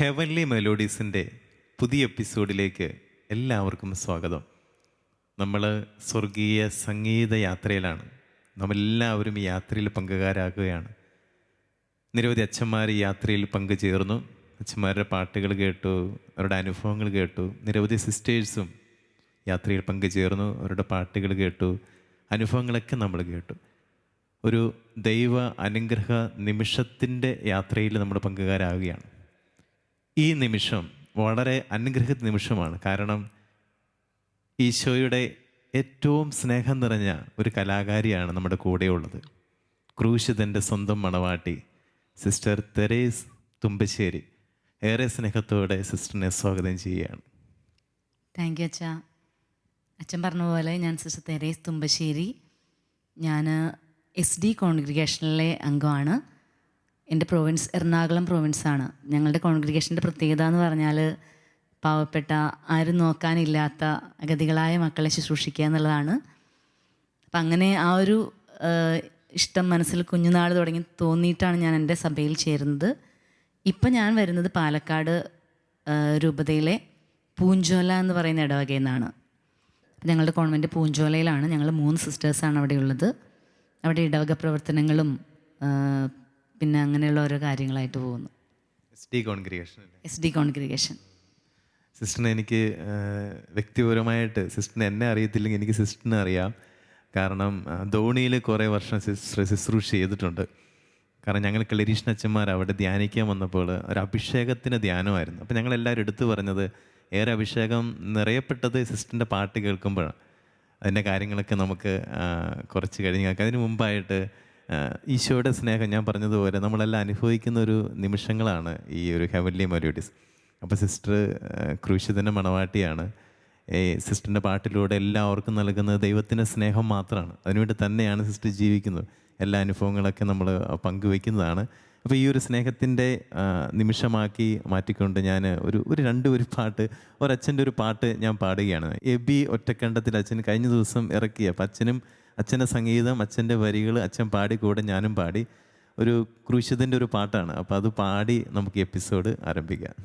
Heavenly മെലോഡീസിന്റെ പുതിയ എപ്പിസോഡിലേക്ക് എല്ലാവർക്കും സ്വാഗതം. നമ്മൾ സ്വർഗീയ സംഗീത യാത്രയിലാണ്. നമ്മളെല്ലാവരും ഈ യാത്രയിൽ പങ്കുകാരാകുകയാണ്. നിരവധി അച്ഛന്മാർ ഈ യാത്രയിൽ പങ്കുചേർന്നു. അച്ഛന്മാരുടെ പാട്ടുകൾ കേട്ടു അവരുടെ അനുഭവങ്ങൾ കേട്ടു നിരവധി സിസ്റ്റേഴ്സും യാത്രയിൽ പങ്കുചേർന്നു അവരുടെ പാട്ടുകൾ കേട്ടു അനുഭവങ്ങളൊക്കെ നമ്മൾ കേട്ടു. ഒരു ദൈവ അനുഗ്രഹ നിമിഷത്തിന്റെ യാത്രയിൽ നമ്മൾ പങ്കുകാരാകുകയാണ്. ഈ നിമിഷം വളരെ അനുഗ്രഹ നിമിഷമാണ്. കാരണം ഈശോയുടെ ഏറ്റവും സ്നേഹം നിറഞ്ഞ ഒരു കലാകാരിയാണ് നമ്മുടെ കൂടെയുള്ളത്. ക്രൂശിതന്റെ സ്വന്തം മണവാട്ടി സിസ്റ്റർ തെരേസ് തുമ്പശ്ശേരി ഏറെ സ്നേഹത്തോടെ സിസ്റ്ററിനെ സ്വാഗതം ചെയ്യുകയാണ്. താങ്ക് യു അച്ഛാ. അച്ഛൻ പറഞ്ഞ പോലെ ഞാൻ സിസ്റ്റർ തെരേസ് തുമ്പശ്ശേരി. ഞാൻ എസ് ഡി കോൺഗ്രിഗേഷനിലെ അംഗമാണ്. എന്റെ പ്രൊവിൻസ് എറണാകുളം പ്രൊവിൻസാണ് ഞങ്ങളുടെ കോൺഗ്രിഗേഷന്റെ പ്രത്യേകത എന്ന് പറഞ്ഞാൽ പാവപ്പെട്ട ആരും നോക്കാനില്ലാത്ത അഗതികളായ മക്കളെ ശുശ്രൂഷിക്കുക എന്നുള്ളതാണ്. അപ്പം അങ്ങനെ ആ ഒരു ഇഷ്ടം മനസ്സിൽ കുഞ്ഞുനാൾ തുടങ്ങി തോന്നിയിട്ടാണ് ഞാൻ എന്റെ സഭയിൽ ചേരുന്നത്. ഇപ്പം ഞാൻ വരുന്നത് പാലക്കാട് രൂപതയിലെ പൂഞ്ചോല എന്ന് പറയുന്ന ഇടവകയിൽ നിന്നാണ്. ഞങ്ങളുടെ കോൺവെന്റ് പൂഞ്ചോലയിലാണ്. ഞങ്ങൾ മൂന്ന് സിസ്റ്റേഴ്സാണ് അവിടെ ഉള്ളത് അവിടെ ഇടവക പ്രവർത്തനങ്ങളും പിന്നെ അങ്ങനെയുള്ള ഓരോ കാര്യങ്ങളായിട്ട് പോകുന്നു. S D congregation S D congregation സിസ്റ്ററിനെ എനിക്ക് വ്യക്തിപരമായിട്ട് സിസ്റ്ററിനെ എന്നെ അറിയത്തില്ലെങ്കിൽ എനിക്ക് സിസ്റ്ററിനെ അറിയാം. കാരണം ധോണിയിൽ കുറേ വർഷം സിസ്റ്റർ ശുശ്രൂഷ ചെയ്തിട്ടുണ്ട്. കാരണം ഞങ്ങൾ ക്ലരീഷൻ അച്ഛന്മാർ അവിടെ ധ്യാനിക്കാൻ വന്നപ്പോൾ ഒരു അഭിഷേകത്തിന് ധ്യാനമായിരുന്നു. അപ്പോൾ ഞങ്ങളെല്ലാവരും എടുത്തു പറഞ്ഞത് ഏറെ അഭിഷേകം നിറയപ്പെട്ടത് സിസ്റ്ററിന്റെ പാട്ട് കേൾക്കുമ്പോഴാണ് അതിന്റെ കാര്യങ്ങളൊക്കെ നമുക്ക് കുറച്ച് കഴിഞ്ഞ് കേൾക്കാം. അതിന് മുമ്പായിട്ട് ഈശോയുടെ സ്നേഹം ഞാൻ പറഞ്ഞതുപോലെ നമ്മളെല്ലാം അനുഭവിക്കുന്ന ഒരു നിമിഷങ്ങളാണ് ഈ ഒരു ഹെവൻലി മെലോഡീസ് അപ്പോൾ സിസ്റ്റർ ക്രൂശിതന്റെ മണവാട്ടിയാണ്. ഈ സിസ്റ്ററിന്റെ പാട്ടിലൂടെ എല്ലാവർക്കും നൽകുന്നത് ദൈവത്തിന്റെ സ്നേഹം മാത്രമാണ്. അതിനുവേണ്ടി തന്നെയാണ് സിസ്റ്റർ ജീവിക്കുന്നത്. എല്ലാ അനുഭവങ്ങളൊക്കെ നമ്മൾ പങ്കുവെക്കുന്നതാണ് അപ്പോൾ ഈ ഒരു സ്നേഹത്തിന്റെ നിമിഷമാക്കി മാറ്റിക്കൊണ്ട് ഞാൻ ഒരു ഒരു രണ്ട് ഒരു പാട്ട് ഒരച്ഛന്റെ ഒരു പാട്ട് ഞാൻ പാടുകയാണ്. എബി ഒറ്റക്കണ്ടത്തിൽ അച്ഛൻ കഴിഞ്ഞ ദിവസം ഇറക്കിയ. അപ്പം അച്ഛനും അച്ഛന്റെ സംഗീതം അച്ഛന്റെ വരികൾ അച്ഛൻ പാടി കൂടെ ഞാനും പാടി ഒരു ക്രൂശിതന്റെ ഒരു പാട്ടാണ്. അപ്പോൾ അത് പാടി നമുക്ക് എപ്പിസോഡ് ആരംഭിക്കാം.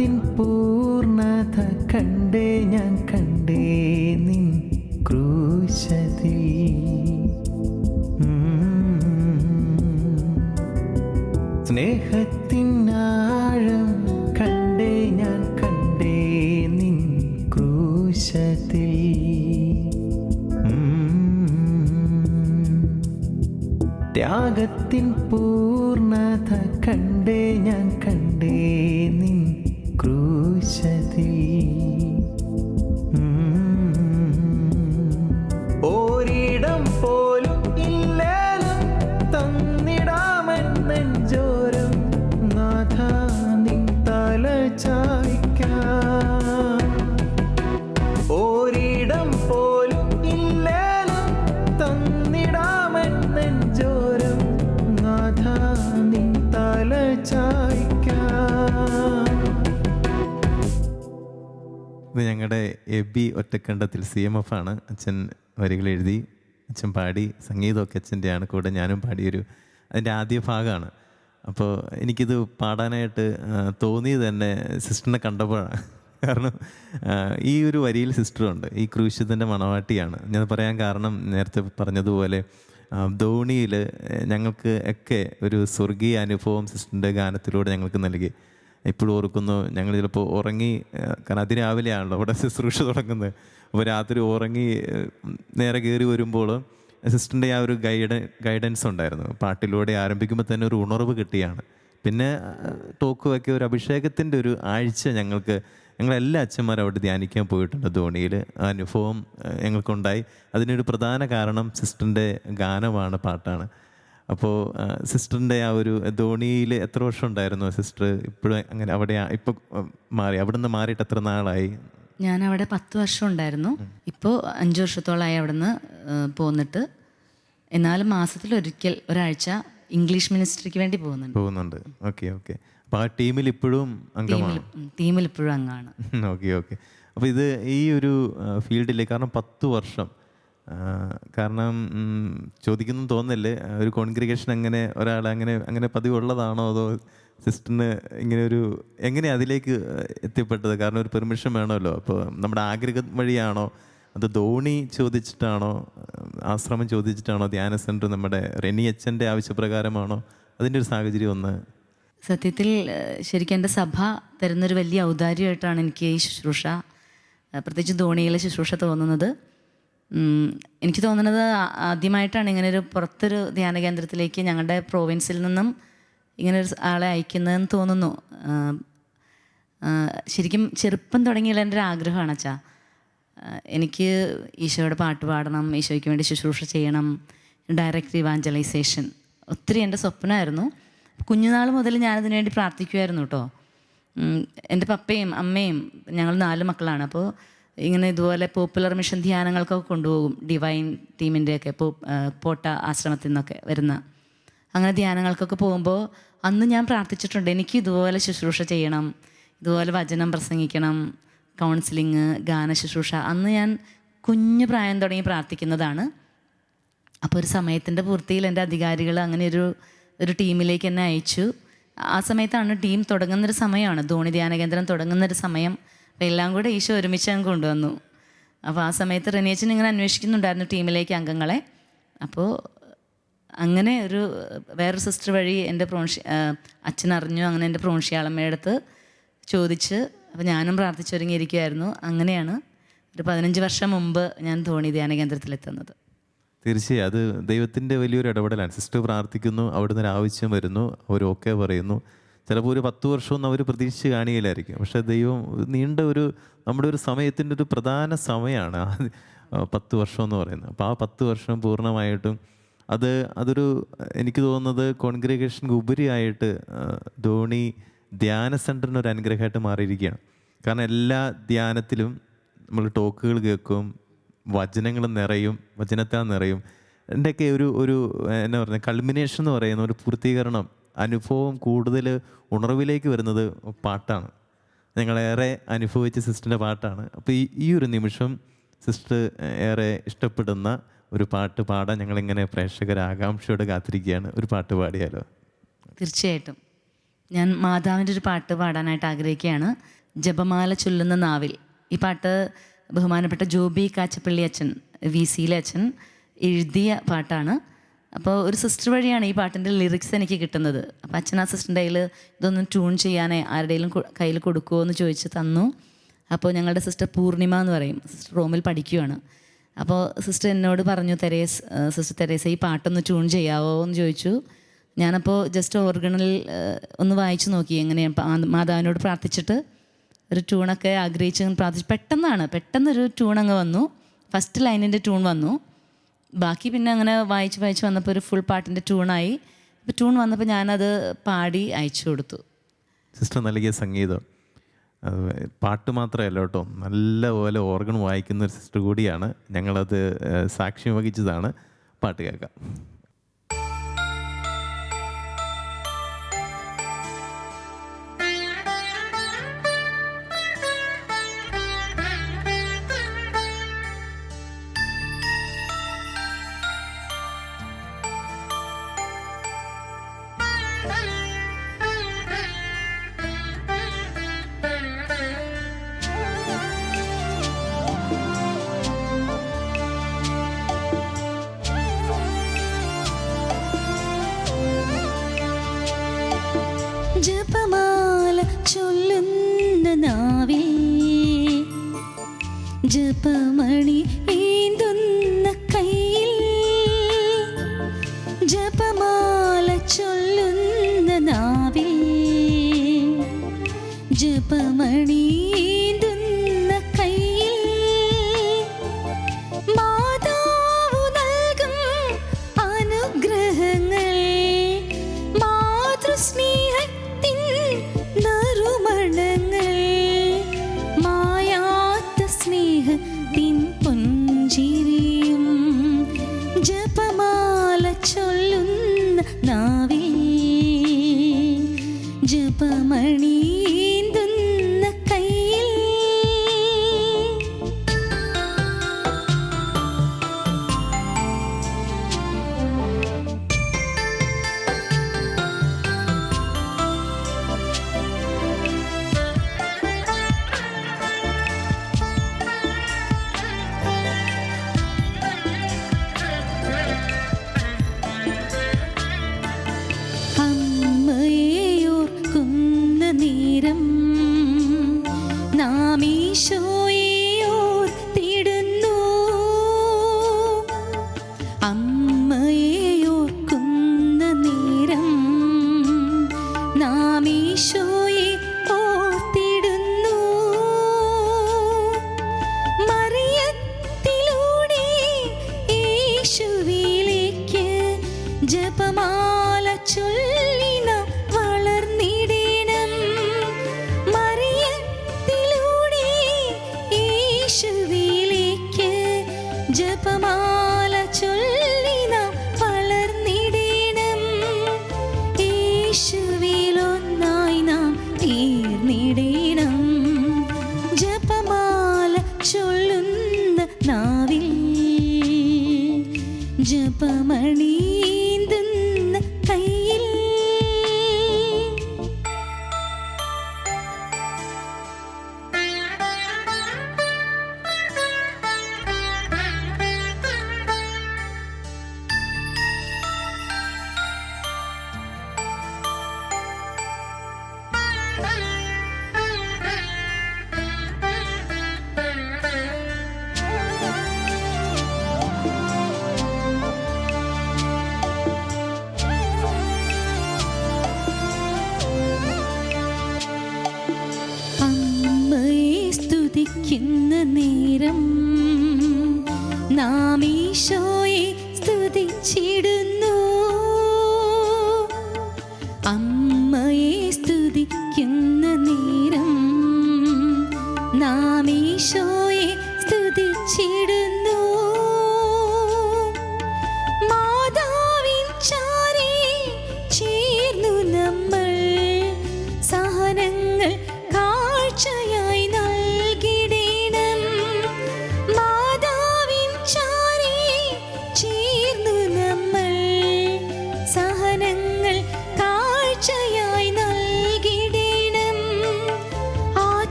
ത്യാഗത്തിൻ പൂർണത കണ്ടേ ഞാൻ കണ്ടേ നിൻ ക്രൂശതി. സ്നേഹത്തിൻ ആഴം കണ്ടേ ഞാൻ കണ്ടേ നിൻ ക്രൂശത്തിൽ ത്യാഗത്തിൻ പൂർണത കണ്ടേ ഞാൻ കണ്ടേ നിൻ ക്രൂശത്തിൽ ഞങ്ങളുടെ Abi Ottakkandathil C M F ആണ് അച്ഛൻ വരികൾ എഴുതി അച്ഛൻ പാടി സംഗീതമൊക്കെ അച്ഛന്റെയാണ്. കൂടെ ഞാനും പാടിയൊരു അതിന്റെ ആദ്യ ഭാഗമാണ്. അപ്പോൾ എനിക്കിത് പാടാനായിട്ട് തോന്നിയത് തന്നെ സിസ്റ്ററിനെ കണ്ടപ്പോഴാണ്. കാരണം ഈ ഒരു വരിയിൽ സിസ്റ്ററുണ്ട്. ഈ ക്രൂശിതന്റെ മണവാട്ടിയാണ്. ഞാൻ പറയാൻ കാരണം നേരത്തെ പറഞ്ഞതുപോലെ ധോണിയിൽ ഞങ്ങൾക്ക് ഒക്കെ ഒരു സ്വർഗീയ അനുഭവം സിസ്റ്ററിന്റെ ഗാനത്തിലൂടെ ഞങ്ങൾക്ക് നൽകി. ഇപ്പോഴും ഓർക്കുന്നു. ഞങ്ങൾ ചിലപ്പോൾ ഉറങ്ങി കാരണം അതിരാവിലെയാണല്ലോ അവിടെ ശുശ്രൂഷ തുടങ്ങുന്നത്. അപ്പോൾ രാത്രി ഉറങ്ങി നേരെ കയറി വരുമ്പോൾ സിസ്റ്ററിന്റെ ആ ഒരു ഗൈഡ് ഗൈഡൻസ് ഉണ്ടായിരുന്നു. പാട്ടിലൂടെ ആരംഭിക്കുമ്പോൾ തന്നെ ഒരു ഉണർവ് കിട്ടിയാണ്. പിന്നെ ടോക്കുമൊക്കെ ഒരു അഭിഷേകത്തിന്റെ ഒരു ആഴ്ച ഞങ്ങൾക്ക് ഞങ്ങളെല്ലാ അച്ഛന്മാരും അവിടെ ധ്യാനിക്കാൻ പോയിട്ടുണ്ട് ധോണിയിൽ അനുഭവം ഞങ്ങൾക്കുണ്ടായി. അതിനൊരു പ്രധാന കാരണം സിസ്റ്ററിന്റെ ഗാനമാണ് പാട്ടാണ്. അപ്പോൾ സിസ്റ്ററിന്റെ ആ ഒരു ധോണിയിൽ എത്ര വർഷം ഉണ്ടായിരുന്നു? സിസ്റ്റർ ഇപ്പോഴും അങ്ങനെ അവിടെ ഇപ്പോൾ മാറി. അവിടുന്ന് മാറിയിട്ട് എത്ര നാളായി? ഞാൻ അവിടെ പത്ത് വർഷം ഉണ്ടായിരുന്നു. ഇപ്പോൾ അഞ്ച് വർഷത്തോളമായി അവിടെ നിന്ന് പോന്നിട്ട്. എന്നാലും മാസത്തിൽ ഒരിക്കൽ ഒരാഴ്ച ഇംഗ്ലീഷ് മിനിസ്റ്ററിക്ക് വേണ്ടി പോകുന്നുണ്ട്. പോകുന്നുണ്ട്. Okay okay. അപ്പോൾ ആ ടീമിൽ ഇപ്പോഴും അംഗമാണ്? ടീമിൽ ഇപ്പോഴും അംഗമാണ്. Okay okay. അപ്പോൾ ഇത് ഈ ഒരു ഫീൽഡിൽ കാരണം പത്ത് വർഷം കാരണം ചോദിക്കുന്നു തോന്നില്ലേ ഒരു കോൺഗ്രിഗേഷൻ അങ്ങനെ ഒരാൾ അങ്ങനെ അങ്ങനെ പതിവുള്ളതാണോ അതോ സിസ്റ്ററിന് ഇങ്ങനെ ഒരു എങ്ങനെ അതിലേക്ക് എത്തിപ്പെട്ടത്? കാരണം ഒരു പെർമിഷൻ വേണമല്ലോ. അപ്പോൾ നമ്മുടെ ആഗ്രഹം വഴിയാണോ? അത് ധോണി ചോദിച്ചിട്ടാണോ? ആശ്രമം ചോദിച്ചിട്ടാണോ? ധ്യാന സെന്റർ നമ്മുടെ റെനി അച്ഛന്റെ ആവശ്യപ്രകാരമാണോ? അതിന്റെ ഒരു സാഹചര്യം ഒന്ന്. സത്യത്തിൽ ശരിക്കും എന്റെ സഭ തരുന്നൊരു വലിയ ഔദാര്യമായിട്ടാണ് എനിക്ക് ഈ ശുശ്രൂഷ പ്രത്യേകിച്ച് ധോണിയിലെ ശുശ്രൂഷ തോന്നുന്നത്. എനിക്ക് തോന്നുന്നത് ആദ്യമായിട്ടാണ് ഇങ്ങനെ ഒരു പുറത്തൊരു ധ്യാന കേന്ദ്രത്തിലേക്ക് ഞങ്ങളുടെ പ്രോവിൻസിൽ നിന്നും ഇങ്ങനെ ഒരു ആളെ അയക്കുന്നതെന്ന് തോന്നുന്നു. ശരിക്കും ചെറുപ്പം തുടങ്ങിയുള്ള എന്റെ ഒരു ആഗ്രഹമാണ് അച്ഛാ. എനിക്ക് ഈശോയുടെ പാട്ട് പാടണം ഈശോയ്ക്ക് വേണ്ടി ശുശ്രൂഷ ചെയ്യണം ഡയറക്റ്റ് ഇവാഞ്ചലൈസേഷൻ ഒത്തിരി എന്റെ സ്വപ്നമായിരുന്നു. കുഞ്ഞുനാൾ മുതൽ ഞാനതിനു വേണ്ടി പ്രാർത്ഥിക്കുമായിരുന്നു കേട്ടോ. എന്റെ പപ്പയും അമ്മയും ഞങ്ങൾ നാല് മക്കളാണ്. അപ്പോൾ ഇങ്ങനെ ഇതുപോലെ പോപ്പുലർ മിഷൻ ധ്യാനങ്ങൾക്കൊക്കെ കൊണ്ടുപോകും ഡിവൈൻ ടീമിന്റെയൊക്കെ പോട്ട ആശ്രമത്തിൽ നിന്നൊക്കെ വരുന്ന. അങ്ങനെ ധ്യാനങ്ങൾക്കൊക്കെ പോകുമ്പോൾ അന്ന് ഞാൻ പ്രാർത്ഥിച്ചിട്ടുണ്ട് എനിക്ക് ഇതുപോലെ ശുശ്രൂഷ ചെയ്യണം ഇതുപോലെ വചനം പ്രസംഗിക്കണം കൗൺസിലിങ് ഗാന ശുശ്രൂഷ. അന്ന് ഞാൻ കുഞ്ഞു പ്രായം തുടങ്ങി പ്രാർത്ഥിക്കുന്നതാണ്. അപ്പോൾ ഒരു സമയത്തിന്റെ പൂർത്തിയിൽ എന്റെ അധികാരികൾ അങ്ങനെ ഒരു ഒരു ടീമിലേക്ക് എന്നെ അയച്ചു. ആ സമയത്താണ് ടീം തുടങ്ങുന്നൊരു സമയമാണ് ധോണി ധ്യാന കേന്ദ്രം തുടങ്ങുന്നൊരു സമയം. അപ്പോൾ എല്ലാം കൂടെ ഈശോ ഒരുമിച്ച് അങ്ങ് കൊണ്ടുവന്നു. അപ്പോൾ ആ സമയത്ത് റെനിയച്ചൻ ഇങ്ങനെ അന്വേഷിക്കുന്നുണ്ടായിരുന്നു ടീമിലേക്ക് അംഗങ്ങളെ. അപ്പോൾ അങ്ങനെ ഒരു വേറൊരു സിസ്റ്റർ വഴി എന്റെ പ്രോൺഷി അച്ഛൻ അറിഞ്ഞു അങ്ങനെ എന്റെ പ്രോൺഷിയാളമ്മയുടെ അടുത്ത് ചോദിച്ച് അപ്പോൾ ഞാനും പ്രാർത്ഥിച്ചൊരുങ്ങിയിരിക്കുമായിരുന്നു അങ്ങനെയാണ് ഒരു പതിനഞ്ച് വർഷം മുമ്പ് ഞാൻ ധോണി ധ്യാന കേന്ദ്രത്തിലെത്തുന്നത്. തീർച്ചയായും. അത് ദൈവത്തിന്റെ വലിയൊരു ഇടപെടലാണ്. സിസ്റ്റർ പ്രാർത്ഥിക്കുന്നു അവിടുന്ന് ഒരു ആവശ്യം വരുന്നു അവർ ഓക്കെ പറയുന്നു. ചിലപ്പോൾ ഒരു പത്ത് വർഷമൊന്നും അവർ പ്രതീക്ഷിച്ച് കാണിയില്ലായിരിക്കും പക്ഷേ ദൈവം നീണ്ട ഒരു നമ്മുടെ ഒരു സമയത്തിന്റെ ഒരു പ്രധാന സമയമാണ് ആ പത്ത് വർഷം എന്ന് പറയുന്നത്. അപ്പോൾ ആ പത്ത് വർഷം പൂർണമായിട്ടും അത് അതൊരു എനിക്ക് തോന്നുന്നത് കോൺഗ്രിഗേഷന് ഉപരിയായിട്ട് ധോണി ധ്യാന സെന്ററിന് ഒരു അനുഗ്രഹമായിട്ട് മാറിയിരിക്കുകയാണ്. കാരണം എല്ലാ ധ്യാനത്തിലും നമ്മൾ ടോക്കുകൾ കേൾക്കും വചനങ്ങൾ നിറയും വചനത്താൽ നിറയും. എന്റെയൊക്കെ ഒരു ഒരു എന്നാ പറയുക കൾമിനേഷൻ എന്ന് പറയുന്ന ഒരു പൂർത്തീകരണം അനുഭവം കൂടുതൽ ഉണർവിലേക്ക് വരുന്നത് പാട്ടാണ്. ഞങ്ങളേറെ അനുഭവിച്ച സിസ്റ്ററിന്റെ പാട്ടാണ്. അപ്പോൾ ഈ ഈ ഒരു നിമിഷം സിസ്റ്റർ ഏറെ ഇഷ്ടപ്പെടുന്ന ഒരു പാട്ട് പാടാൻ ഞങ്ങളിങ്ങനെ പ്രേക്ഷകർ ആകാംക്ഷയോടെ കാത്തിരിക്കുകയാണ്. ഒരു പാട്ട് പാടിയാലോ? തീർച്ചയായിട്ടും. ഞാൻ മാതാവിന്റെ ഒരു പാട്ട് പാടാനായിട്ട് ആഗ്രഹിക്കുകയാണ്. ജപമാല ചൊല്ലുന്ന നാവിൽ. ഈ പാട്ട് ബഹുമാനപ്പെട്ട ജോബി കാച്ചപ്പള്ളി അച്ഛൻ വി സിയിലെ അച്ഛൻ എഴുതിയ പാട്ടാണ്. അപ്പോൾ ഒരു സിസ്റ്റർ വഴിയാണ് ഈ പാട്ടിന്റെ ലിറിക്സ് എനിക്ക് കിട്ടുന്നത്. അപ്പോൾ അച്ഛൻ ആ സിസ്റ്ററിന്റെ കയ്യിൽ ഇതൊന്നും ട്യൂൺ ചെയ്യാനേ ആരുടെയും കയ്യിൽ കൊടുക്കുമോ എന്ന് ചോദിച്ച് തന്നു. അപ്പോൾ ഞങ്ങളുടെ സിസ്റ്റർ പൂർണിമ എന്ന് പറയും. സിസ്റ്റർ റോമിൽ പഠിക്കുകയാണ് അപ്പോൾ സിസ്റ്റർ എന്നോട് പറഞ്ഞു തെരേസ് സിസ്റ്റർ തെരേസ ഈ പാട്ടൊന്ന് ട്യൂൺ ചെയ്യാവോ എന്ന് ചോദിച്ചു. ഞാനപ്പോൾ ജസ്റ്റ് ഓർഗണിൽ ഒന്ന് വായിച്ചു നോക്കി എങ്ങനെയാണ് മാതാവിനോട് പ്രാർത്ഥിച്ചിട്ട്. ഒരു ട്യൂണൊക്കെ ആഗ്രഹിച്ച് പ്രാർത്ഥിച്ചു പെട്ടെന്നാണ് പെട്ടെന്നൊരു ട്യൂൺ അങ്ങ് വന്നു. ഫസ്റ്റ് ലൈനിന്റെ ട്യൂൺ വന്നു. ബാക്കി പിന്നെ അങ്ങനെ വായിച്ച് വായിച്ച് വന്നപ്പോൾ ഒരു ഫുൾ പാട്ടിന്റെ ട്യൂണായി അപ്പോൾ ട്യൂൺ വന്നപ്പോൾ ഞാനത് പാടി അയച്ചു കൊടുത്തു. സിസ്റ്റർ നൽകിയ സംഗീതം. പാട്ട് മാത്രമല്ല കേട്ടോ. നല്ലപോലെ ഓർഗൺ വായിക്കുന്ന ഒരു സിസ്റ്റർ കൂടിയാണ്. ഞങ്ങളത് സാക്ഷ്യം വഹിച്ചതാണ്. പാട്ട് കേൾക്കാം.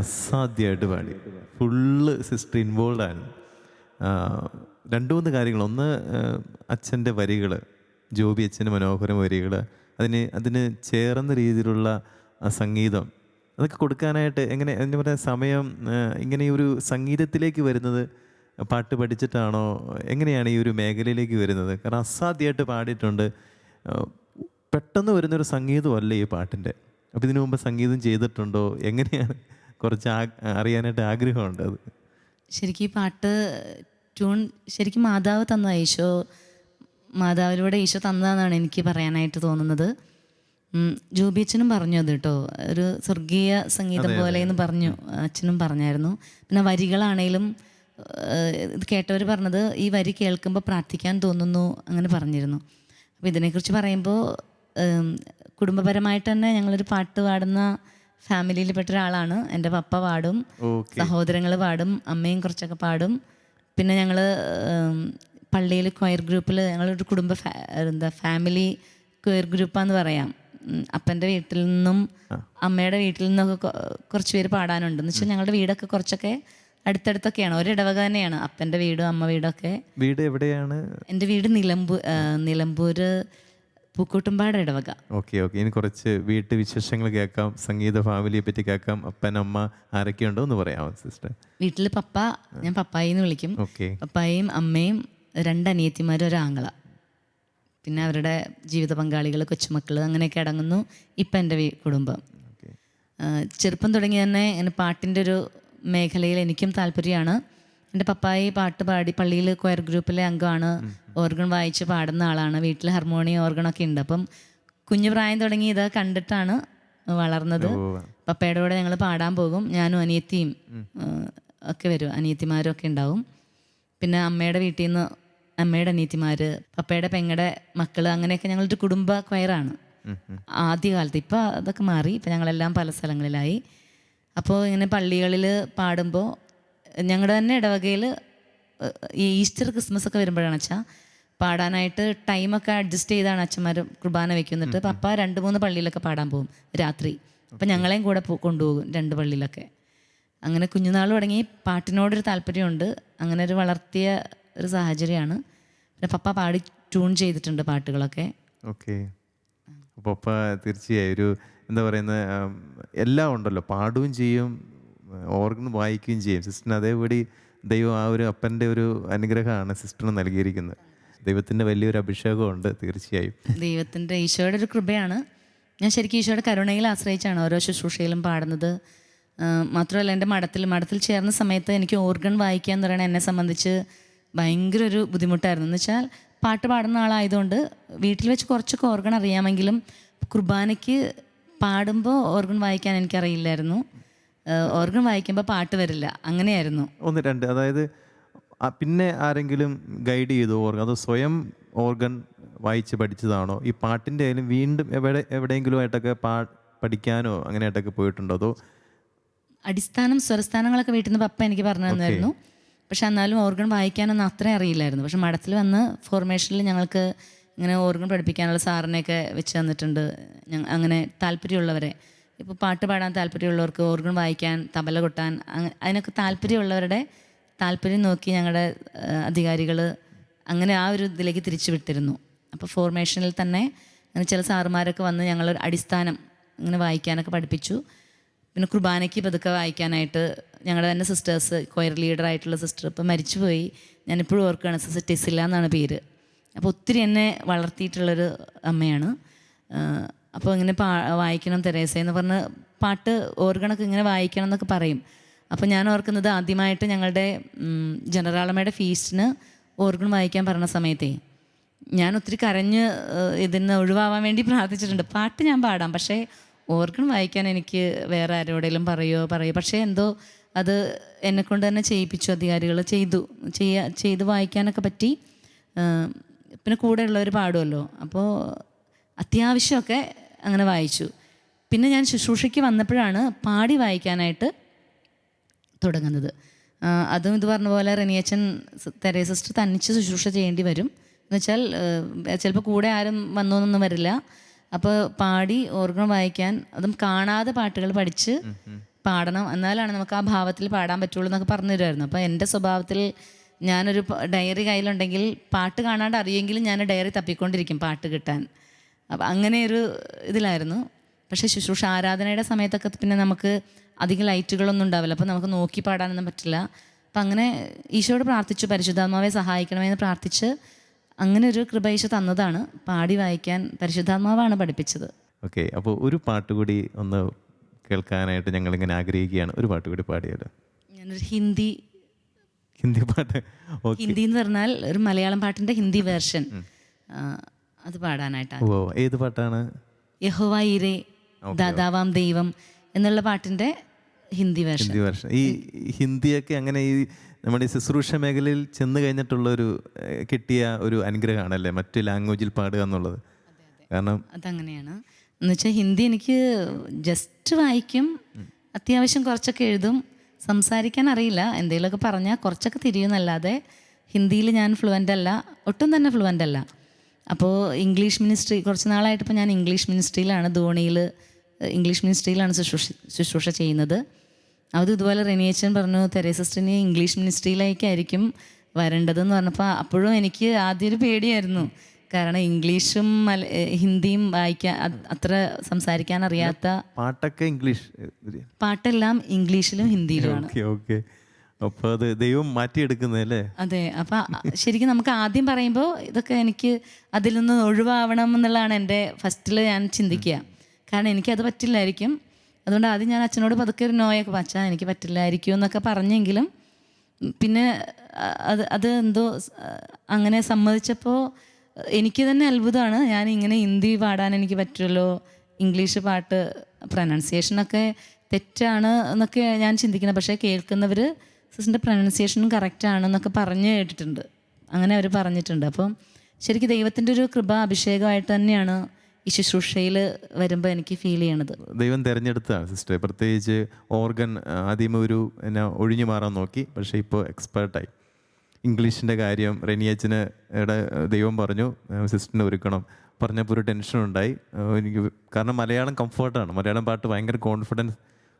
സിസ്റ്ററെ അസാധ്യമായിട്ട് പാടി. ഫുള്ള് സിസ്റ്റർ ഇൻവോൾവ് ആണ്. രണ്ടു മൂന്ന് കാര്യങ്ങൾ. ഒന്ന് അച്ഛന്റെ വരികൾ ജോബി അച്ഛന്റെ മനോഹര വരികൾ അതിന് അതിന് ചേർന്ന രീതിയിലുള്ള സംഗീതം. അതൊക്കെ കൊടുക്കാനായിട്ട് എങ്ങനെ എന്താ പറയുക സമയം ഇങ്ങനെ ഒരു സംഗീതത്തിലേക്ക് വരുന്നത് പാട്ട് പഠിച്ചിട്ടാണോ എങ്ങനെയാണ് ഈ ഒരു മേഖലയിലേക്ക് വരുന്നത്? കാരണം അസാധ്യമായിട്ട് പാടിയിട്ടുണ്ട്. പെട്ടെന്ന് വരുന്നൊരു സംഗീതമല്ല ഈ പാട്ടിന്റെ. അപ്പോൾ ഇതിനു മുമ്പ് സംഗീതം ചെയ്തിട്ടുണ്ടോ? എങ്ങനെയാണ് കുറച്ച് അറിയാനായിട്ട് ആഗ്രഹമുണ്ട് അത്. ശരിക്കും ഈ പാട്ട് ട്യൂൺ ശരിക്കും മാതാവ് തന്ന ഈശോ. മാതാവിലൂടെ ഈശോ തന്നതെന്നാണ് എനിക്ക് പറയാനായിട്ട് തോന്നുന്നത്. ജൂബി അച്ഛനും പറഞ്ഞു അത് കേട്ടോ. ഒരു സ്വർഗീയ സംഗീതം പോലെ എന്ന് പറഞ്ഞു അച്ഛനും പറഞ്ഞായിരുന്നു. പിന്നെ വരികളാണേലും ഇത് കേട്ടവർ പറഞ്ഞത് ഈ വരി കേൾക്കുമ്പോൾ പ്രാർത്ഥിക്കാൻ തോന്നുന്നു അങ്ങനെ പറഞ്ഞിരുന്നു. അപ്പോൾ ഇതിനെക്കുറിച്ച് പറയുമ്പോൾ കുടുംബപരമായിട്ട് തന്നെ ഞങ്ങളൊരു പാട്ട് പാടുന്ന ഫാമിലിയിൽപ്പെട്ട ഒരാളാണ് എന്റെ പപ്പ പാടും സഹോദരങ്ങൾ പാടും അമ്മയും കുറച്ചൊക്കെ പാടും. പിന്നെ ഞങ്ങൾ പള്ളിയിൽ ക്വയർ ഗ്രൂപ്പിൽ ഞങ്ങളൊരു കുടുംബ എന്താ ഫാമിലി ക്വയർ ഗ്രൂപ്പാന്ന് പറയാം. അപ്പന്റെ വീട്ടിൽ നിന്നും അമ്മയുടെ വീട്ടിൽ നിന്നൊക്കെ കുറച്ച് പേര് പാടാനുണ്ട്. എന്ന് വെച്ചാൽ ഞങ്ങളുടെ വീടൊക്കെ കുറച്ചൊക്കെ അടുത്തടുത്തൊക്കെയാണ്. ഒരിടവക തന്നെയാണ് അപ്പന്റെ വീടും അമ്മ വീടൊക്കെ. വീട് എവിടെയാണ്? എന്റെ വീട് നിലമ്പൂർ നിലമ്പൂർ പൂക്കോട്ടുംപാട് ഇടവക. Okay okay. ഇനി കുറച്ച് വീട്ടു വിശേഷങ്ങൾ കേൾക്കാം. സംഗീത ഫാമിലിയെ പറ്റി കേൾക്കാം. അപ്പൻ അമ്മ ആരൊക്കെ ഉണ്ടോ എന്ന് പറയാമോ സിസ്റ്റർ? വീട്ടിൽ പപ്പ ഞാൻ പപ്പായി എന്ന് വിളിക്കും. ഓക്കെ. പപ്പായും അമ്മയും രണ്ട് അനിയത്തിമാരും ഒരാങ്ങള. പിന്നെ അവരുടെ ജീവിത പങ്കാളികൾ കൊച്ചുമക്കൾ അങ്ങനെയൊക്കെ അടങ്ങുന്നു. ഇപ്പം എന്റെ കുടുംബം. ചെറുപ്പം തുടങ്ങി തന്നെ എന്റെ പാട്ടിന്റെ ഒരു മേഖലയിൽ എനിക്കും താല്പര്യമാണ്. എന്റെ പപ്പായി പാട്ട് പാടി പള്ളിയിൽ കൊയർ ഗ്രൂപ്പിലെ അംഗമാണ്. ഓർഗൺ വായിച്ച് പാടുന്ന ആളാണ്. വീട്ടിൽ ഹാർമോണിയം ഓർഗണൊക്കെ ഉണ്ട്. അപ്പം കുഞ്ഞു പ്രായം തുടങ്ങി ഇത് കണ്ടിട്ടാണ് വളർന്നത്. പപ്പയുടെ കൂടെ ഞങ്ങൾ പാടാൻ പോകും. ഞാനും അനിയത്തിയും ഒക്കെ വരും. അനിയത്തിമാരും ഒക്കെ ഉണ്ടാവും. പിന്നെ അമ്മയുടെ വീട്ടിൽ നിന്ന് അമ്മയുടെ അനിയത്തിമാർ പപ്പയുടെ പെങ്ങടെ മക്കൾ അങ്ങനെയൊക്കെ ഞങ്ങളൊരു കുടുംബ ക്വയറാണ്. ആദ്യകാലത്ത്. ഇപ്പോൾ അതൊക്കെ മാറി. ഇപ്പം ഞങ്ങളെല്ലാം പല സ്ഥലങ്ങളിലായി. അപ്പോൾ ഇങ്ങനെ പള്ളികളിൽ പാടുമ്പോൾ ഞങ്ങളുടെ തന്നെ ഇടവകയിൽ ഈ ഈസ്റ്റർ ക്രിസ്മസ് ഒക്കെ വരുമ്പോഴാണ് അച്ഛാ പാടാനായിട്ട് ടൈമൊക്കെ അഡ്ജസ്റ്റ് ചെയ്താണ് അച്ഛന്മാർ കുർബാന വെക്കുന്നിട്ട് പപ്പ രണ്ട് മൂന്ന് പള്ളിയിലൊക്കെ പാടാൻ പോകും രാത്രി. അപ്പം ഞങ്ങളെയും കൂടെ കൊണ്ടുപോകും രണ്ട് പള്ളിയിലൊക്കെ. അങ്ങനെ കുഞ്ഞുനാൾ തുടങ്ങി പാട്ടിനോടൊരു താല്പര്യമുണ്ട്. അങ്ങനെ ഒരു വളർത്തിയ ഒരു സാഹചര്യമാണ്. പിന്നെ പപ്പ പാടി ട്യൂൺ ചെയ്തിട്ടുണ്ട് പാട്ടുകളൊക്കെ. ഓക്കെ പപ്പ തീർച്ചയായും ഒരു എന്താ പറയുന്നത് എല്ലാം ഉണ്ടല്ലോ. പാടുകയും ചെയ്യും ഓർഗൻ വായിക്കുകയും ചെയ്യും. സിസ്റ്ററിന് അതേപടി ദൈവം ആ ഒരു അപ്പന്റെ ഒരു അനുഗ്രഹമാണ് സിസ്റ്ററിന് നൽകിയിരിക്കുന്നത്. ദൈവത്തിന്റെ വലിയൊരു അഭിഷേകമുണ്ട് തീർച്ചയായും. ദൈവത്തിന്റെ ഈശോയുടെ ഒരു കൃപയാണ്. ഞാൻ ശരിക്കും ഈശോയുടെ കരുണയിൽ ആശ്രയിച്ചാണ് ഓരോ ശുശ്രൂഷയിലും പാടുന്നത്. മാത്രമല്ല എന്റെ മഠത്തിൽ മഠത്തിൽ ചേർന്ന സമയത്ത് എനിക്ക് ഓർഗൺ വായിക്കുക എന്ന് പറയുന്നത് എന്നെ സംബന്ധിച്ച് ഭയങ്കര ഒരു ബുദ്ധിമുട്ടായിരുന്നു. എന്ന് വെച്ചാൽ പാട്ട് പാടുന്ന ആളായതുകൊണ്ട് വീട്ടിൽ വെച്ച് കുറച്ചൊക്കെ ഓർഗൺ അറിയാമെങ്കിലും കുർബാനയ്ക്ക് പാടുമ്പോൾ ഓർഗൺ വായിക്കാൻ എനിക്കറിയില്ലായിരുന്നു. ഓർഗൺ വായിക്കുമ്പോൾ പാട്ട് വരില്ല. അങ്ങനെയായിരുന്നു. ഒന്ന് രണ്ട് അതായത് പിന്നെ ആരെങ്കിലും ഗൈഡ് ചെയ്തു ഓർഗൻ അത് സ്വയം ഓർഗൻ വായിച്ച് പഠിച്ചതാണോ? ഈ പാട്ടിന്റെ ആയാലും വീണ്ടും എവിടെ എവിടെയെങ്കിലും ആയിട്ടൊക്കെ പാ പഠിക്കാനോ അങ്ങനെയായിട്ടൊക്കെ പോയിട്ടുണ്ടോ? അതോ അടിസ്ഥാനം സ്വരസ്ഥാനങ്ങളൊക്കെ വീട്ടിൽ നിന്ന് പപ്പ എനിക്ക് പറഞ്ഞു തന്നായിരുന്നു. പക്ഷെ എന്നാലും ഓർഗൺ വായിക്കാനൊന്നും അത്രയും അറിയില്ലായിരുന്നു. പക്ഷെ മഠത്തിൽ വന്ന് ഫോർമേഷനിൽ ഞങ്ങൾക്ക് ഇങ്ങനെ ഓർഗൺ പഠിപ്പിക്കാനുള്ള സാറിനെയൊക്കെ വെച്ച് തന്നിട്ടുണ്ട്. അങ്ങനെ താല്പര്യമുള്ളവരെ. ഇപ്പോൾ പാട്ട് പാടാൻ താല്പര്യമുള്ളവർക്ക് ഓർഗൺ വായിക്കാൻ തബല കൊട്ടാൻ അതിനൊക്കെ താല്പര്യമുള്ളവരുടെ താല്പര്യം നോക്കി ഞങ്ങളുടെ അധികാരികൾ അങ്ങനെ ആ ഒരു ഇതിലേക്ക് തിരിച്ചു വിട്ടിരുന്നു. അപ്പോൾ ഫോർമേഷനിൽ തന്നെ അങ്ങനെ ചില സാറുമാരൊക്കെ വന്ന് ഞങ്ങളൊരു അടിസ്ഥാനം ഇങ്ങനെ വായിക്കാനൊക്കെ പഠിപ്പിച്ചു. പിന്നെ കുർബാനയ്ക്ക് പതുക്കെ വായിക്കാനായിട്ട് ഞങ്ങളുടെ തന്നെ സിസ്റ്റേഴ്സ് കൊയർ ലീഡറായിട്ടുള്ള സിസ്റ്റർ ഇപ്പം മരിച്ചുപോയി. ഞാനിപ്പോഴും ഓർക്കുകയാണ് സിസ്റ്റർ ടെസില്ല എന്നാണ് പേര്. അപ്പോൾ ഒത്തിരി എന്നെ വളർത്തിയിട്ടുള്ളൊരു അമ്മയാണ്. അപ്പോൾ ഇങ്ങനെ പാ വായിക്കണം തെരേസ എന്ന് പറഞ്ഞ് പാട്ട് ഓർഗണൊക്കെ ഇങ്ങനെ വായിക്കണം എന്നൊക്കെ പറയും. അപ്പോൾ ഞാൻ ഓർക്കുന്നത് ആദ്യമായിട്ട് ഞങ്ങളുടെ ജനറാളമ്മയുടെ ഫീസ്റ്റിന് ഓർഗൺ വായിക്കാൻ പറഞ്ഞ സമയത്തേ. ഞാൻ ഒത്തിരി കരഞ്ഞ് ഇതിന് ഒഴിവാവാൻ വേണ്ടി പ്രാർത്ഥിച്ചിട്ടുണ്ട്. പാട്ട് ഞാൻ പാടാം പക്ഷേ ഓർഗൺ വായിക്കാൻ എനിക്ക് വേറെ ആരോടെങ്കിലും പറയുമോ പറയുമോ പക്ഷേ എന്തോ അത് എന്നെക്കൊണ്ട് തന്നെ ചെയ്യിപ്പിച്ചു അധികാരികൾ ചെയ്തു ചെയ്യാ ചെയ്ത് വായിക്കാനൊക്കെ പറ്റി. പിന്നെ കൂടെ ഉള്ളവർ പാടുമല്ലോ അപ്പോൾ അത്യാവശ്യമൊക്കെ അങ്ങനെ വായിച്ചു. പിന്നെ ഞാൻ ശുശ്രൂഷയ്ക്ക് വന്നപ്പോഴാണ് പാടി വായിക്കാനായിട്ട് തുടങ്ങുന്നത്. അതും ഇത് പറഞ്ഞ പോലെ റെനിയച്ചൻ തെരേ സിസ്റ്റർ തനിച്ച് ശുശ്രൂഷ ചെയ്യേണ്ടി വരും. എന്ന് വെച്ചാൽ ചിലപ്പോൾ കൂടെ ആരും വന്നോന്നൊന്നും വരില്ല. അപ്പോൾ പാടി ഓർഗൺ വായിക്കാൻ അതും കാണാതെ പാട്ടുകൾ പഠിച്ച് പാടണം. എന്നാലാണ് നമുക്ക് ആ ഭാവത്തിൽ പാടാൻ പറ്റുള്ളൂ എന്നൊക്കെ പറഞ്ഞു തരുമായിരുന്നു അപ്പോൾ എന്റെ സ്വഭാവത്തിൽ ഞാനൊരു ഡയറി കയ്യിലുണ്ടെങ്കിൽ പാട്ട് കാണാണ്ട് അറിയെങ്കിലും ഞാൻ ഡയറി തപ്പിക്കൊണ്ടിരിക്കും പാട്ട് കിട്ടാൻ. അപ്പം അങ്ങനെ ഒരു ഇതിലായിരുന്നു. പക്ഷേ ശുശ്രൂഷ ആരാധനയുടെ സമയത്തൊക്കെ പിന്നെ നമുക്ക് അധികം ലൈറ്റുകളൊന്നും ഉണ്ടാവില്ല. അപ്പോൾ നമുക്ക് നോക്കി പാടാനൊന്നും പറ്റില്ല. അപ്പം അങ്ങനെ ഈശോയോട് പ്രാർത്ഥിച്ചു പരിശുദ്ധാത്മാവെ സഹായിക്കണമെന്ന് പ്രാർത്ഥിച്ച് അങ്ങനെ ഒരു കൃപ ഈശോ തന്നതാണ്. പാടി വായിക്കാൻ പരിശുദ്ധാത്മാവാണ് പഠിപ്പിച്ചത്. ഓക്കെ അപ്പോൾ ഒരു പാട്ട് കൂടി ഒന്ന് കേൾക്കാനായിട്ട് ഞങ്ങളിങ്ങനെ ആഗ്രഹിക്കുകയാണ്. ഒരു പാട്ട് കൂടി പാടിയാലോ ഞാനൊരു ഹിന്ദി ഹിന്ദി പാട്ട്. ഹിന്ദി എന്ന് പറഞ്ഞാൽ ഒരു മലയാളം പാട്ടിന്റെ ഹിന്ദി വേർഷൻ. അത് പാടാനായിട്ടാണ് ഓ ഏത് പാട്ടാണ്? യഹോവായിരേ ദാദാവാം ദൈവം എന്നുള്ള പാട്ടിന്റെ ഹിന്ദി വേർഷൻ ഹിന്ദി വേർഷൻ. ഈ ഹിന്ദിയൊക്കെ അങ്ങനെ ഈ നമ്മുടെ ഈ ശുശ്രൂഷ മേഖലയിൽ ചെന്ന് കഴിഞ്ഞിട്ടുള്ള ഒരു കിട്ടിയ ഒരു അനുഗ്രഹമാണല്ലേ മറ്റു ലാംഗ്വേജിൽ പാടുക എന്നുള്ളത്? കാരണം അതങ്ങനെയാണ്. എന്ന് വെച്ചാൽ ഹിന്ദി എനിക്ക് ജസ്റ്റ് വായിക്കും അത്യാവശ്യം കുറച്ചൊക്കെ എഴുതും. സംസാരിക്കാൻ അറിയില്ല. എന്തെങ്കിലുമൊക്കെ പറഞ്ഞാൽ കുറച്ചൊക്കെ തിരിയുന്നല്ലാതെ ഹിന്ദിയിൽ ഞാൻ ഫ്ലുവന്റ് അല്ല ഒട്ടും തന്നെ ഫ്ലുവന്റ് അല്ല. അപ്പോൾ ഇംഗ്ലീഷ് മിനിസ്ട്രി കുറച്ച് നാളായിട്ട് ഇപ്പോൾ ഞാൻ ഇംഗ്ലീഷ് മിനിസ്ട്രിയിലാണ് ധോണിയിൽ ഇംഗ്ലീഷ് മിനിസ്ട്രിയിലാണ് ശുശ്രൂഷ ശുശ്രൂഷ ചെയ്യുന്നത്. അത് ഇതുപോലെ റെനിയച്ചൻ പറഞ്ഞു തെരേസിസ്റ്റിന് ഇംഗ്ലീഷ് മിനിസ്ട്രിയിലേക്കായിരിക്കും വരേണ്ടതെന്ന് പറഞ്ഞപ്പോൾ അപ്പോഴും എനിക്ക് ആദ്യം ഒരു പേടിയായിരുന്നു. കാരണം ഇംഗ്ലീഷും മല ഹിന്ദിയും വായിക്കാൻ അത്ര സംസാരിക്കാൻ അറിയാത്ത പാട്ടൊക്കെ ഇംഗ്ലീഷ് പാട്ടെല്ലാം ഇംഗ്ലീഷിലും ഹിന്ദിയിലുമാണ് ഓക്കെ. ദൈവം മാറ്റിയെടുക്കുന്നതല്ലേ? അതെ അപ്പൊ ശരിക്കും നമുക്ക് ആദ്യം പറയുമ്പോൾ ഇതൊക്കെ എനിക്ക് അതിൽ നിന്ന് ഒഴിവാവണം എന്നുള്ളതാണ് എന്റെ ഫസ്റ്റിൽ ഞാൻ ചിന്തിക്കുക. കാരണം എനിക്കത് പറ്റില്ലായിരിക്കും. അതുകൊണ്ട് ആദ്യം ഞാൻ അച്ഛനോട് പതുക്കെ ഒരു നോയൊക്കെ അച്ഛാ എനിക്ക് പറ്റില്ലായിരിക്കും എന്നൊക്കെ പറഞ്ഞെങ്കിലും പിന്നെ അത് അത് എന്തോ അങ്ങനെ സമ്മതിച്ചപ്പോൾ എനിക്ക് തന്നെ അത്ഭുതമാണ്. ഞാൻ ഇങ്ങനെ ഹിന്ദി പാടാൻ എനിക്ക് പറ്റുമല്ലോ ഇംഗ്ലീഷ് പാട്ട് പ്രൊനൗൺസിയേഷനൊക്കെ തെറ്റാണ് എന്നൊക്കെ ഞാൻ ചിന്തിക്കുന്നത്. പക്ഷേ കേൾക്കുന്നവർ സിസ്റ്ററിന്റെ പ്രൊനൗൺസിയേഷനും കറക്റ്റ് ആണെന്നൊക്കെ പറഞ്ഞു കേട്ടിട്ടുണ്ട്. അങ്ങനെ അവർ പറഞ്ഞിട്ടുണ്ട്. അപ്പം ശരിക്കും ദൈവത്തിന്റെ ഒരു കൃപ അഭിഷേകമായിട്ട് തന്നെയാണ് ഈ ശുശ്രൂഷയിൽ വരുമ്പോൾ എനിക്ക് ഫീൽ ചെയ്യണത്. ദൈവം തിരഞ്ഞെടുത്താണ് സിസ്റ്റർ പ്രത്യേകിച്ച് ഓർഗൻ ആദ്യം ഒരു എന്നാ ഒഴിഞ്ഞു മാറാൻ നോക്കി. പക്ഷേ ഇപ്പോൾ എക്സ്പേർട്ടായി ഇംഗ്ലീഷിന്റെ കാര്യം റെനിയച്ചന് ദൈവം പറഞ്ഞു സിസ്റ്ററിനെ ഒരുക്കണം. പറഞ്ഞപ്പോൾ ഒരു ടെൻഷൻ ഉണ്ടായി. എനിക്ക് കാരണം മലയാളം കംഫർട്ടാണ് മലയാളം പാട്ട് ഭയങ്കര കോൺഫിഡൻസ്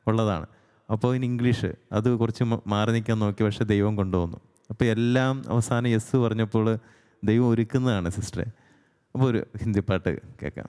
ഉള്ളതാണ്. അപ്പോൾ ഇനി ഇംഗ്ലീഷ്. അത് കുറച്ച് മാറി നിൽക്കാൻ നോക്കി പക്ഷേ ദൈവം കൊണ്ടുവന്നു. അപ്പോൾ എല്ലാം അവസാനം യെസ് പറഞ്ഞപ്പോൾ ദൈവം ഒരുക്കുന്നതാണ് സിസ്റ്ററെ. അപ്പോൾ ഒരു ഹിന്ദി പാട്ട് കേൾക്കാം.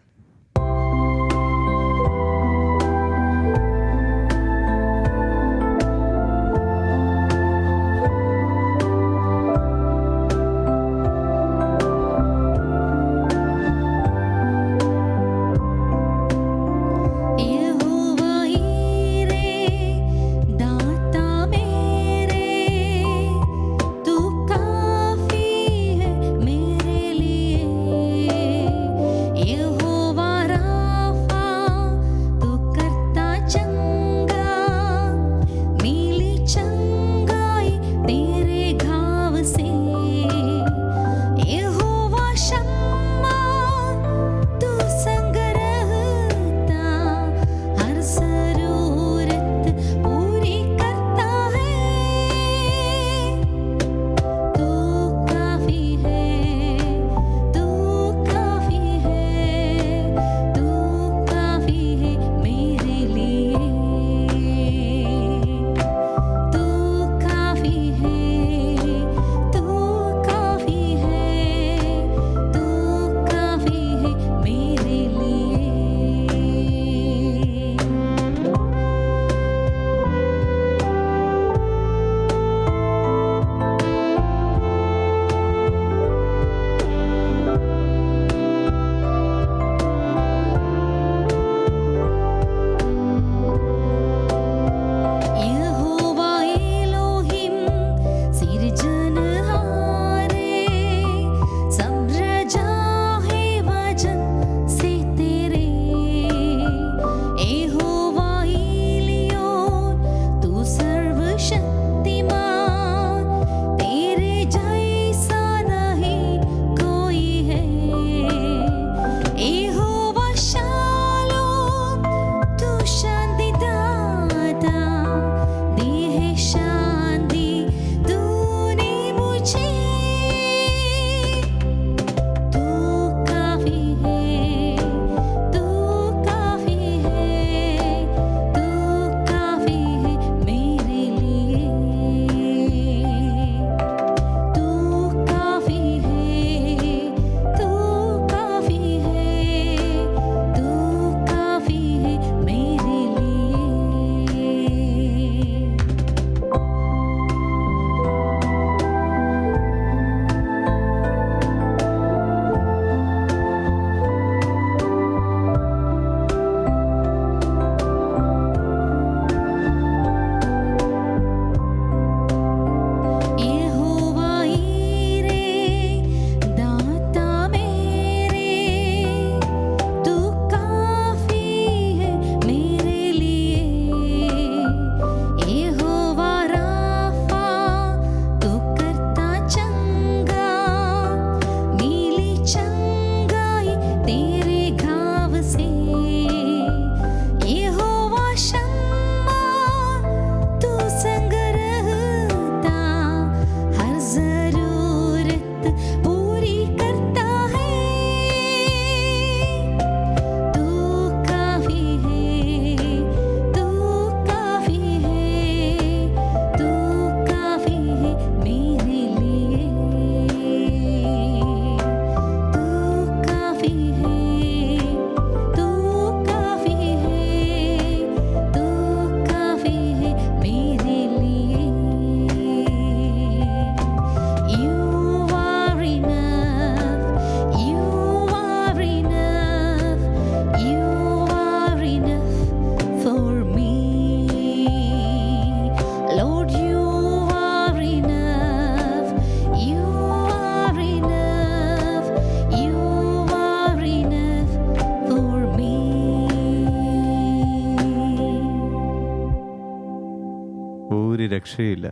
രക്ഷയില്ല.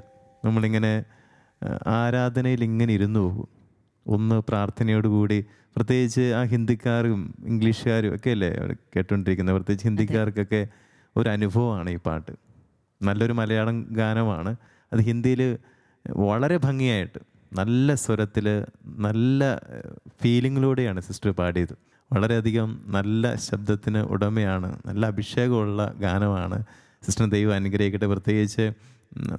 നമ്മളിങ്ങനെ ആരാധനയിൽ ഇങ്ങനെ ഇരുന്നു പോകും. ഒന്ന് പ്രാർത്ഥനയോടുകൂടി പ്രത്യേകിച്ച് ആ ഹിന്ദിക്കാരും ഇംഗ്ലീഷുകാരും ഒക്കെ അല്ലേ കേട്ടുകൊണ്ടിരിക്കുന്നത് പ്രത്യേകിച്ച് ഹിന്ദിക്കാർക്കൊക്കെ ഒരു അനുഭവമാണ് ഈ പാട്ട്. നല്ലൊരു മലയാളം ഗാനമാണ്. അത് ഹിന്ദിയിൽ വളരെ ഭംഗിയായിട്ട് നല്ല സ്വരത്തിൽ നല്ല ഫീലിങ്ങിലൂടെയാണ് സിസ്റ്റർ പാടിയത്. വളരെയധികം നല്ല ശബ്ദത്തിന് ഉടമയാണ് നല്ല അഭിഷേകമുള്ള ഗാനമാണ് സിസ്റ്റർ ദൈവം അനുഗ്രഹിക്കട്ടെ. പ്രത്യേകിച്ച്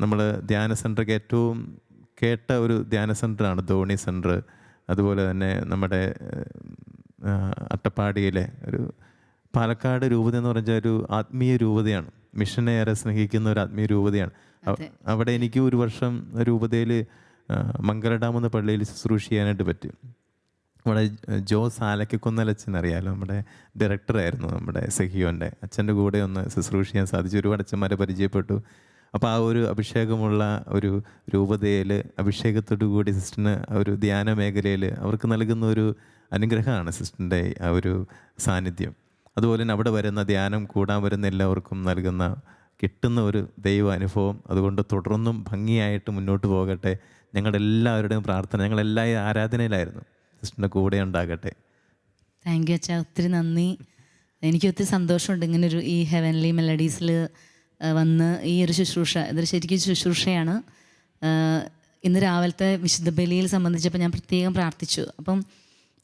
നമ്മൾ ധ്യാന സെന്ററിൽ ഏറ്റവും കേട്ട ഒരു ധ്യാന സെന്ററാണ് ധോണി സെന്റർ അതുപോലെ തന്നെ നമ്മുടെ അട്ടപ്പാടിയിലെ ഒരു പാലക്കാട് രൂപത എന്ന് പറഞ്ഞാൽ ഒരു ആത്മീയ രൂപതയാണ്. മിഷനെ ഏറെ സ്നേഹിക്കുന്ന ഒരു ആത്മീയ രൂപതയാണ്. അവിടെ എനിക്ക് ഒരു വർഷം രൂപതയിൽ മംഗല ഡാം എന്ന പള്ളിയിൽ ശുശ്രൂഷ ചെയ്യാനായിട്ട് പറ്റും. നമ്മുടെ ജോസ് ആലക്കൊന്നലച്ചൻ അറിയാലോ നമ്മുടെ ഡയറക്ടറായിരുന്നു നമ്മുടെ സഹിയോന്റെ അച്ഛന്റെ കൂടെ ഒന്ന് ശുശ്രൂഷ ചെയ്യാൻ സാധിച്ചു. ഒരുപാട് അച്ഛന്മാരെ പരിചയപ്പെട്ടു. അപ്പോൾ ആ ഒരു അഭിഷേകമുള്ള ഒരു രൂപതയിൽ അഭിഷേകത്തോടു കൂടി സിസ്റ്ററിന് ഒരു ധ്യാന മേഖലയിൽ അവർക്ക് നൽകുന്ന ഒരു അനുഗ്രഹമാണ് സിസ്റ്ററിന്റെ ആ ഒരു സാന്നിധ്യം. അതുപോലെ തന്നെ അവിടെ വരുന്ന ധ്യാനം കൂടാൻ വരുന്ന എല്ലാവർക്കും നൽകുന്ന കിട്ടുന്ന ഒരു ദൈവ അനുഭവം അതുകൊണ്ട് തുടർന്നും ഭംഗിയായിട്ട് മുന്നോട്ട് പോകട്ടെ. ഞങ്ങളുടെ എല്ലാവരുടെയും പ്രാർത്ഥന ഞങ്ങളെല്ലാ ആരാധനയിലായിരുന്നു. സിസ്റ്ററിന്റെ കൂടെ ഉണ്ടാകട്ടെ. താങ്ക് യു അച്ഛാ. ഒത്തിരി നന്ദി. എനിക്ക് ഒത്തിരി സന്തോഷമുണ്ട് ഇങ്ങനൊരു ഈ ഹെവൻലി മെലഡീസിൽ വന്ന് ഈ ഒരു ശുശ്രൂഷ ഇതൊരു ശരിക്കും ശുശ്രൂഷയാണ്. ഇന്ന് രാവിലത്തെ വിശുദ്ധ ബലിയിൽ സംബന്ധിച്ചപ്പോൾ ഞാൻ പ്രത്യേകം പ്രാർത്ഥിച്ചു. അപ്പം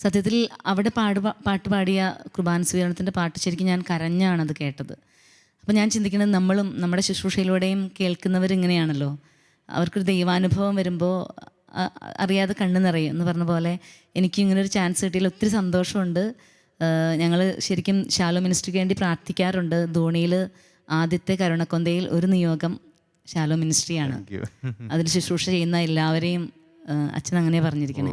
സത്യത്തിൽ അവിടെ പാട് പാട്ട് പാടിയ കുർബാന സ്വീകരണത്തിന്റെ പാട്ട് ശരിക്കും ഞാൻ കരഞ്ഞാണ് അത് കേട്ടത്. അപ്പം ഞാൻ ചിന്തിക്കുന്നത് നമ്മളും നമ്മുടെ ശുശ്രൂഷയിലൂടെയും കേൾക്കുന്നവരിങ്ങനെയാണല്ലോ അവർക്കൊരു ദൈവാനുഭവം വരുമ്പോൾ അറിയാതെ കണ്ണു നിറയും എന്ന് പറഞ്ഞ പോലെ എനിക്ക് ഇങ്ങനെ ഒരു ചാൻസ് കിട്ടിയതിൽ ഒത്തിരി സന്തോഷമുണ്ട്. ഞങ്ങൾ ശരിക്കും ശാലോ മിനിസ്ട്രിക്ക് വേണ്ടി പ്രാർത്ഥിക്കാറുണ്ട്. ധോണിയിൽ ആദ്യത്തെ കരുണക്കൊന്തയിൽ ഒരു നിയോഗം ശാലോ മിനിസ്ട്രിയാണ്. അതിൽ ശുശ്രൂഷ ചെയ്യുന്ന എല്ലാവരെയും അച്ഛൻ അങ്ങനെ പറഞ്ഞിരിക്കണേ.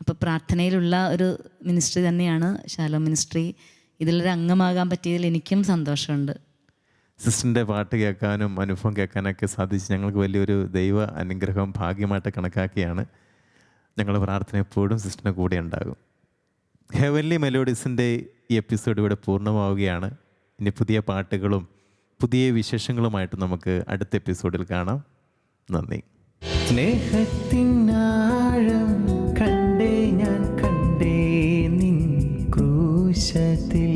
അപ്പോൾ പ്രാർത്ഥനയിലുള്ള ഒരു മിനിസ്ട്രി തന്നെയാണ് ശാലോ മിനിസ്ട്രി. ഇതിലൊരു അംഗമാകാൻ പറ്റിയതിൽ എനിക്കും സന്തോഷമുണ്ട്. സിസ്റ്ററിന്റെ പാട്ട് കേൾക്കാനും അനുഭവം കേൾക്കാനൊക്കെ സാധിച്ച് ഞങ്ങൾക്ക് വലിയൊരു ദൈവ അനുഗ്രഹം ഭാഗ്യമായിട്ട് കണക്കാക്കിയാണ്. ഞങ്ങളുടെ പ്രാർത്ഥന എപ്പോഴും സിസ്റ്ററിന് കൂടെ ഉണ്ടാകും. ഹെവൻലി മെലോഡീസിന്റെ ഈ എപ്പിസോഡ് ഇവിടെ പൂർണമാവുകയാണ്. ഇനി പുതിയ പാട്ടുകളും പുതിയ വിശേഷങ്ങളുമായിട്ട് നമുക്ക് അടുത്ത എപ്പിസോഡിൽ കാണാം. നന്ദി. സ്നേഹത്തിനാഴം കണ്ടേ ഞാൻ കണ്ടേ നിൻ ക്രൂശത്തിൽ.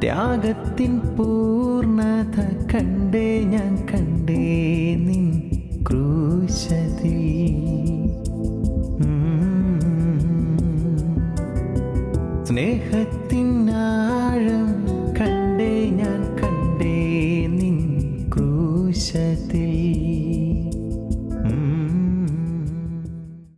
ത്യാഗത്തിൻ പൂർണത കണ്ടേ ഞാൻ കണ്ടേ നിൻ ക്രൂശത്തിൽ. സ്നേഹത്തിനാഴം